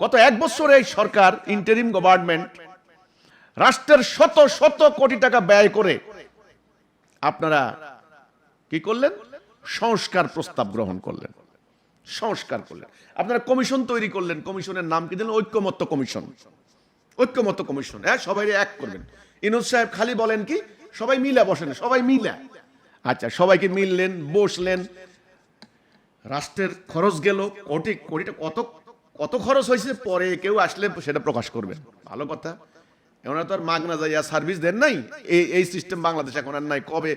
গত এক বছর এই সরকার ইন্টারিম গভর্নমেন্ট রাষ্ট্রের শত শত কোটি টাকা ব্যয় করে আপনারা কি করলেন? সংস্কার প্রস্তাব গ্রহণ করলেন। সংস্কার করলেন। আপনারা কমিশন তৈরি করলেন। কমিশনের নাম কি দিলেন? ঐক্যমত্য কমিশন। ঐক্যমত্য কমিশন। হ্যাঁ সবাই এক করবেন। ইনুজ সাহেব খালি বলেন কি? সবাই মিলা বসেন, সবাই মিলা। আচ্ছা সবাইকে মিললেন, বসলেন। রাষ্ট্রের খরচ গেল, কোটি, কোটিটা কত কত খরচ হয়েছে পরে কেউ আসলে সেটা প্রকাশ করবেন ভালো কথা। এমন তো আর মাগনা যাইয়া সার্ভিস দেন নাই। এই এই সিস্টেম বাংলাদেশ এখন আর নাই। কবে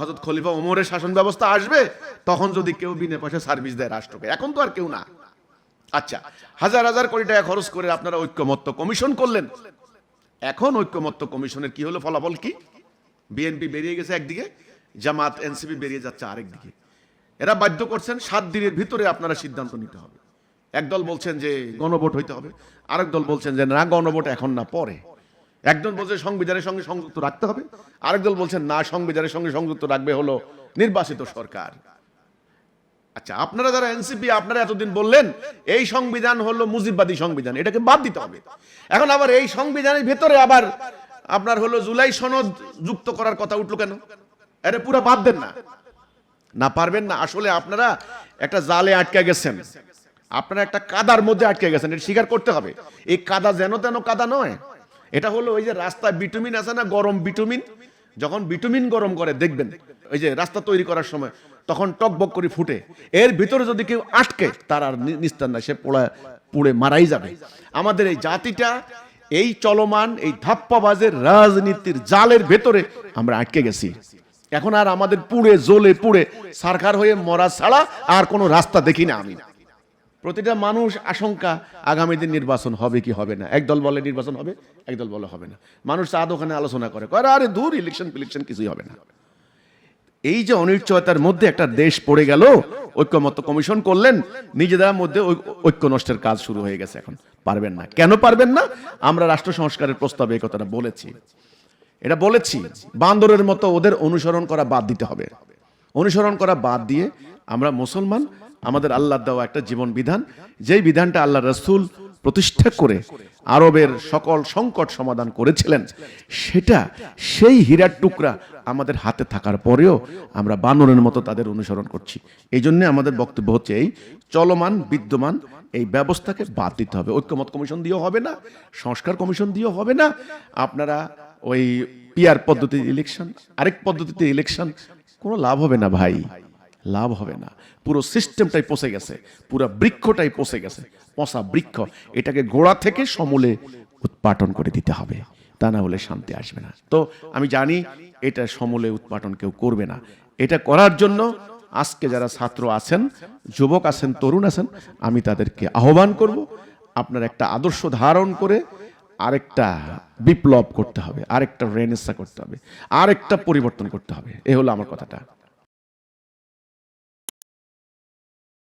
হজরত খলিফা ওমরের শাসন ব্যবস্থা আসবে, তখন যদি কেউ বিনা পয়সা সার্ভিস দেয় রাষ্ট্রকে। এখন তো আর কেউ না। আচ্ছা হাজার হাজার কোটি টাকা খরচ করে আপনারা ঐক্যমত্য কমিশন করলেন। এখন ঐক্যমত্য কমিশনের কি হলো ফলাফল কি? বিএনপি বেরিয়ে গেছে একদিকে, জামাত এনসিপি বেরিয়ে যাচ্ছে আরেকদিকে। এরা বাধ্য করছেন সাত দিনের ভিতরে আপনারা সিদ্ধান্ত নিতে হবে। একদল বলছেন যে গণভোট হইতে হবে আরেক দল বলছেন যে না গণভোট এখন না পরে। একজন বলছে সংবিধানের সঙ্গে সংযুক্ত রাখতে হবে আরেক দল বলছেন না সংবিধানের সঙ্গে সংযুক্ত রাখবে হলো নির্বাচিত সরকার। আচ্ছা আপনারা যারা এনসিপি আপনারা এতদিন বললেন এই সংবিধান হলো মুজিববাদী সংবিধান এটাকে বাদ দিতে হবে। এখন আবার এই সংবিধানের ভেতরে আবার আপনার হলো জুলাই সনদ যুক্ত করার কথা উঠল কেন? এটা পুরো বাদ দেন না। না পারবেন না আসলে আপনারা একটা জালে আটকে গেছেন। আপনারা একটা কাদার মধ্যে আটকে গেছেন, এটা স্বীকার করতে হবে। এই কাদা যেন তেন কাদা নয়। এটা হলো ওই যে রাস্তায় বিটুমিন আছে না, গরম বিটুমিন যখন বিটুমিন গরম করে, দেখবেন, ওই যে রাস্তা তৈরি করার সময় তখন টকবক করে ফুটে। এর ভিতরে যদি কেউ আটকে, তার আর নিস্তার না সে পোড়া, পুড়ে মারাই যাবে। আমাদের এই জাতিটা, এই চলমান, এই ধাপ্পাবাজের রাজনীতির জালের ভেতরে আমরা আটকে গেছি। এখন আর আমাদের পুড়ে, জ্বলে পুড়ে সরকার হয়ে মরা ছাড়া আর কোনো রাস্তা দেখি না আমি। প্রতিটা মানুষ আশঙ্কা, আগামী দিন নির্বাচন হবে কি হবে না? একদল বলে নির্বাচন হবে, একদল বলে হবে না। মানুষ চাঁদ ওখানে আলোচনা করে, কয়, আরে দূর ইলেকশন ফিলেকশন কিছুই হবে না। এই যে অনিশ্চয়তার মধ্যে একটা দেশ পড়ে গেল, ঐক্যমত্য কমিশন করলেন, নিজেদের মধ্যে ঐক্য নষ্টের কাজ শুরু হয়ে গেছে এখন। পারবেন না। কেন পারবেন না? আমরা রাষ্ট্র সংস্কারের প্রস্তাবে এই কথাটা বলেছি। এটা বলেছি, বান্দরের মতো ওদের অনুসরণ করা বাদ দিতে হবে। অনুসরণ করা বাদ দিয়ে আমরা মুসলমান, আমাদের আল্লাহ দেওয়া একটা জীবন বিধান। যেই বিধানটা আল্লাহ রসুল প্রতিষ্ঠা করে আরবের সকল সংকট সমাধান করেছিলেন, সেটা সেই হীরার টুকরা আমাদের হাতে থাকার পরেও আমরা বানরের মতো তাদের অনুসরণ করছি। এই জন্য আমাদের বক্তব্য হচ্ছে এই, চলমান, বিদ্যমান এই ব্যবস্থাকে বাদ দিতে হবে। ঐক্যমত কমিশন দিয়েও হবে না, সংস্কার কমিশন দিয়েও হবে না। আপনারা ওই পিয়ার পদ্ধতি ইলেকশন আরেক পদ্ধতিতে ইলেকশন কোনো লাভ হবে না ভাই। লাভ হবে না। পুরো সিস্টেমটাই পচে গেছে, পুরো বৃক্ষটাই পচে গেছে। পচা বৃক্ষ, এটাকে গোড়া থেকে সমূলে উৎপাটন করে দিতে হবে। তা না হলে শান্তি আসবে না। তো আমি জানি এটা সমূলে উৎপাটন কেউ করবে না। এটা করার জন্য আজকে যারা ছাত্র আছেন, যুবক আছেন, তরুণ আছেন, আমি তাদেরকে আহ্বান করব, আপনার একটা আদর্শ ধারণ করে আরেকটা বিপ্লব করতে হবে, আরেকটা রেনেসা করতে হবে, আরেকটা পরিবর্তন করতে হবে। এ হলো আমার কথাটা।